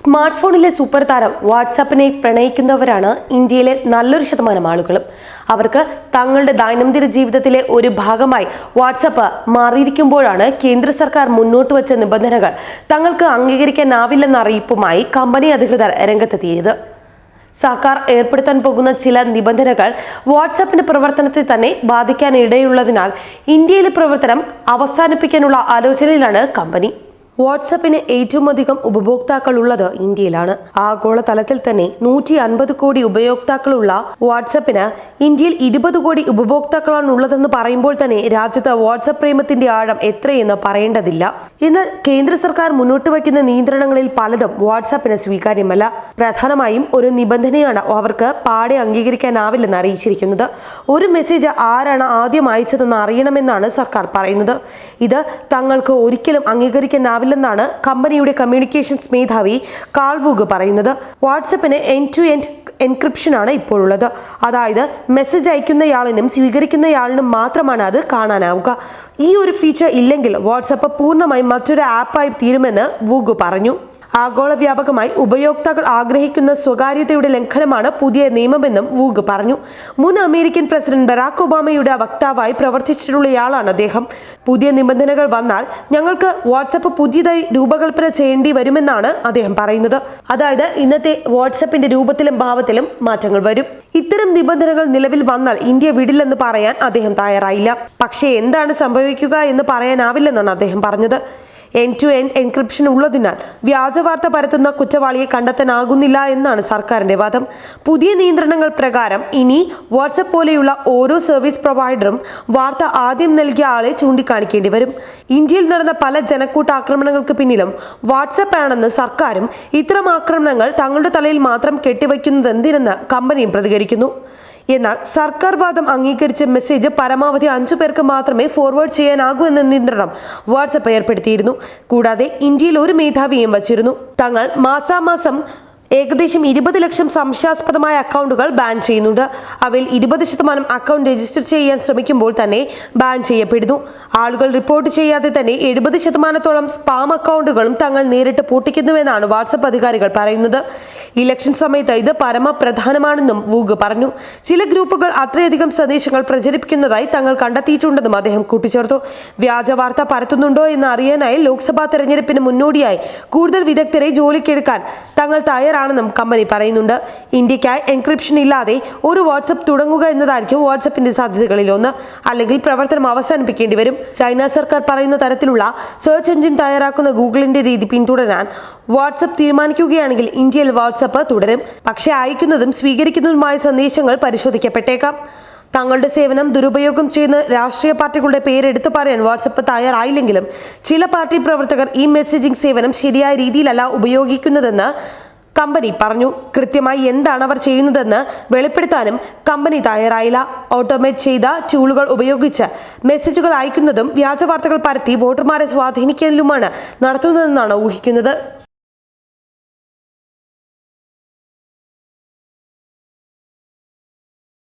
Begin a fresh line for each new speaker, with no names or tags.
Smart ഫോണിലെ super താരം വാട്സാപ്പിനെ പ്രണയിക്കുന്നവരാണ് ഇന്ത്യയിലെ നല്ലൊരു ശതമാനം ആളുകളും. അവർക്ക് തങ്ങളുടെ ദൈനംദിന ജീവിതത്തിലെ ഒരു ഭാഗമായി വാട്സാപ്പ് മാറിയിരിക്കുമ്പോഴാണ് കേന്ദ്ര സർക്കാർ മുന്നോട്ട് വച്ച നിബന്ധനകൾ തങ്ങൾക്ക് അംഗീകരിക്കാനാവില്ലെന്ന അറിയിപ്പുമായി കമ്പനി അധികൃതർ രംഗത്തെത്തിയത്. സർക്കാർ ഏർപ്പെടുത്താൻ പോകുന്ന ചില നിബന്ധനകൾ വാട്സാപ്പിന്റെ പ്രവർത്തനത്തെ തന്നെ ബാധിക്കാനിടയുള്ളതിനാൽ ഇന്ത്യയിലെ പ്രവർത്തനം അവസാനിപ്പിക്കാനുള്ള ആലോചനയിലാണ് കമ്പനി. വാട്സപ്പിന് ഏറ്റവും അധികം ഉപഭോക്താക്കൾ ഉള്ളത് ഇന്ത്യയിലാണ്. ആഗോള തലത്തിൽ തന്നെ നൂറ്റി അൻപത് കോടി ഉപയോക്താക്കളുള്ള വാട്സപ്പിന് ഇന്ത്യയിൽ ഇരുപത് കോടി ഉപഭോക്താക്കളാണ് ഉള്ളതെന്ന് പറയുമ്പോൾ തന്നെ രാജ്യത്ത് വാട്സപ്പ് പ്രേമത്തിന്റെ ആഴം എത്രയെന്ന് പറയേണ്ടതില്ല. എന്നാൽ കേന്ദ്ര സർക്കാർ മുന്നോട്ട് വയ്ക്കുന്ന നിയന്ത്രണങ്ങളിൽ പലതും വാട്സാപ്പിന് സ്വീകാര്യമല്ല. പ്രധാനമായും ഒരു നിബന്ധനയാണ് അവർക്ക് പാടെ അംഗീകരിക്കാനാവില്ലെന്ന് അറിയിച്ചിരിക്കുന്നത്. ഒരു മെസ്സേജ് ആരാണ് ആദ്യം അയച്ചതെന്ന് അറിയണമെന്നാണ് സർക്കാർ പറയുന്നത്. ഇത് തങ്ങൾക്ക് ഒരിക്കലും അംഗീകരിക്കാനാവില്ലെന്നാണ് കമ്പനിയുടെ കമ്മ്യൂണിക്കേഷൻസ് മേധാവി കാൾവൂഗ് പറയുന്നത്. വാട്സപ്പിന് എൻ ടു എൻഡ് എൻക്രിപ്ഷനാണ് ഇപ്പോഴുള്ളത്. അതായത് മെസ്സേജ് അയക്കുന്നയാളിനും സ്വീകരിക്കുന്നയാളിനും മാത്രമാണ് അത് കാണാനാവുക. ഈ ഒരു ഫീച്ചർ ഇല്ലെങ്കിൽ വാട്സപ്പ് പൂർണമായും മറ്റൊരു ആപ്പായി തീരുമെന്ന് വൂഗ് പറഞ്ഞു. ആഗോള വ്യാപകമായി ഉപയോക്താക്കൾ ആഗ്രഹിക്കുന്ന സ്വകാര്യതയുടെ ലംഘനമാണ് പുതിയ നിയമമെന്നും വൂഗ് പറഞ്ഞു. മുൻ അമേരിക്കൻ പ്രസിഡന്റ് ബറാക് ഒബാമയുടെ വക്താവായി പ്രവർത്തിച്ചിട്ടുള്ളയാളാണ് അദ്ദേഹം. പുതിയ നിബന്ധനകൾ വന്നാൽ ഞങ്ങൾക്ക് വാട്സപ്പ് പുതിയതായി രൂപകൽപ്പന ചെയ്യേണ്ടി വരുമെന്നാണ് അദ്ദേഹം പറയുന്നത്. അതായത് ഇന്നത്തെ വാട്സപ്പിന്റെ രൂപത്തിലും ഭാവത്തിലും മാറ്റങ്ങൾ വരും. ഇത്തരം നിബന്ധനകൾ നിലവിൽ വന്നാൽ ഇന്ത്യ വിടില്ലെന്ന് പറയാൻ അദ്ദേഹം തയ്യാറായില്ല. പക്ഷേ എന്താണ് സംഭവിക്കുക എന്ന് പറയാനാവില്ലെന്നാണ് അദ്ദേഹം പറഞ്ഞത്. എൻ ടു എൻ എൻക്രിപ്ഷൻ ഉള്ളതിനാൽ വ്യാജവാർത്ത പരത്തുന്ന കുറ്റവാളിയെ കണ്ടെത്താനാകുന്നില്ല എന്നാണ് സർക്കാരിന്റെ വാദം. പുതിയ നിയന്ത്രണങ്ങൾ പ്രകാരം ഇനി വാട്സപ്പ് പോലെയുള്ള ഓരോ സർവീസ് പ്രൊവൈഡറും വാർത്ത ആദ്യം നൽകിയ ആളെ ചൂണ്ടിക്കാണിക്കേണ്ടി വരും. ഇന്ത്യയിൽ നടന്ന പല ജനക്കൂട്ട ആക്രമണങ്ങൾക്ക് പിന്നിലും വാട്സപ്പ് ആണെന്ന് സർക്കാരും ഇത്തരം ആക്രമണങ്ങൾ തങ്ങളുടെ തലയിൽ മാത്രം കെട്ടിവയ്ക്കുന്നതെന്തിനെന്ന് കമ്പനിയും പ്രതികരിക്കുന്നു. എന്നാൽ സർക്കാർ വാദം അംഗീകരിച്ച മെസ്സേജ് പരമാവധി അഞ്ചു പേർക്ക് മാത്രമേ ഫോർവേഡ് ചെയ്യാനാകൂ എന്ന നിയന്ത്രണം വാട്സപ്പ് ഏർപ്പെടുത്തിയിരുന്നു. കൂടാതെ ഇന്ത്യയിൽ ഒരു മേധാവിയും വച്ചിരുന്നു. തങ്ങൾ മാസാമാസം ഏകദേശം ഇരുപത് ലക്ഷം സംശയാസ്പദമായ അക്കൗണ്ടുകൾ ബാൻ ചെയ്യുന്നുണ്ട്. അവയിൽ ഇരുപത് ശതമാനം അക്കൗണ്ട് രജിസ്റ്റർ ചെയ്യാൻ ശ്രമിക്കുമ്പോൾ തന്നെ ബാൻ ചെയ്യപ്പെടുന്നു. ആളുകൾ റിപ്പോർട്ട് ചെയ്യാതെ തന്നെ എഴുപത് ശതമാനത്തോളം സ്പാം അക്കൗണ്ടുകളും തങ്ങൾ നേരിട്ട് പൂട്ടിക്കുന്നുവെന്നാണ് വാട്സപ്പ് അധികാരികൾ പറയുന്നത്. ഇലക്ഷൻ സമയത്ത് ഇത് പരമപ്രധാനമാണെന്നും വൂഗ് പറഞ്ഞു. ചില ഗ്രൂപ്പുകൾ അത്രയധികം സന്ദേശങ്ങൾ പ്രചരിപ്പിക്കുന്നതായി തങ്ങൾ കണ്ടെത്തിയിട്ടുണ്ടെന്നും അദ്ദേഹം കൂട്ടിച്ചേർത്തു. വ്യാജ വാർത്ത പരത്തുന്നുണ്ടോ എന്ന് അറിയാനായി ലോക്സഭാ തെരഞ്ഞെടുപ്പിന് മുന്നോടിയായി കൂടുതൽ വിദഗ്ധരെ ജോലിക്കെടുക്കാൻ തങ്ങൾ തയ്യാറാണെന്നും കമ്പനി പറയുന്നുണ്ട്. ഇന്ത്യക്കായി എൻക്രിപ്ഷൻ ഇല്ലാതെ ഒരു വാട്സപ്പ് തുടങ്ങുക എന്നതായിരിക്കും വാട്സപ്പിന്റെ സാധ്യതകളിൽ ഒന്ന് അല്ലെങ്കിൽ പ്രവർത്തനം അവസാനിപ്പിക്കേണ്ടി വരും. ചൈന സർക്കാർ പറയുന്ന തരത്തിലുള്ള സെർച്ച് എഞ്ചിൻ തയ്യാറാക്കുന്ന ഗൂഗിളിന്റെ രീതി പിന്തുടരാൻ വാട്സപ്പ് തീരുമാനിക്കുകയാണെങ്കിൽ ഇന്ത്യയിൽ വാട്സപ്പ് തുടരും. പക്ഷേ അയക്കുന്നതും സ്വീകരിക്കുന്നതുമായ സന്ദേശങ്ങൾ പരിശോധിക്കപ്പെട്ടേക്കാം. തങ്ങളുടെ സേവനം ദുരുപയോഗം ചെയ്യുന്ന രാഷ്ട്രീയ പാർട്ടികളുടെ പേരെടുത്തു പറയാൻ വാട്സപ്പ് തയ്യാറായില്ലെങ്കിലും ചില പാർട്ടി പ്രവർത്തകർ ഈ മെസ്സേജിംഗ് സേവനം ശരിയായ രീതിയിലല്ല ഉപയോഗിക്കുന്നതെന്ന് കമ്പനി പറഞ്ഞു കൃത്യമായി എന്താണ് അവർ ചെയ്യുന്നതെന്ന് വെളിപ്പെടുത്താനും കമ്പനി തയ്യാറായില്ല. ഓട്ടോമേറ്റ് ചെയ്ത ടൂളുകൾ ഉപയോഗിച്ച് മെസ്സേജുകൾ അയക്കുന്നതും വ്യാജവാർത്തകൾ പരത്തി വോട്ടർമാരെ സ്വാധീനിക്കലുമാണ് നടത്തുന്നതെന്നാണ് ഊഹിക്കുന്നത്.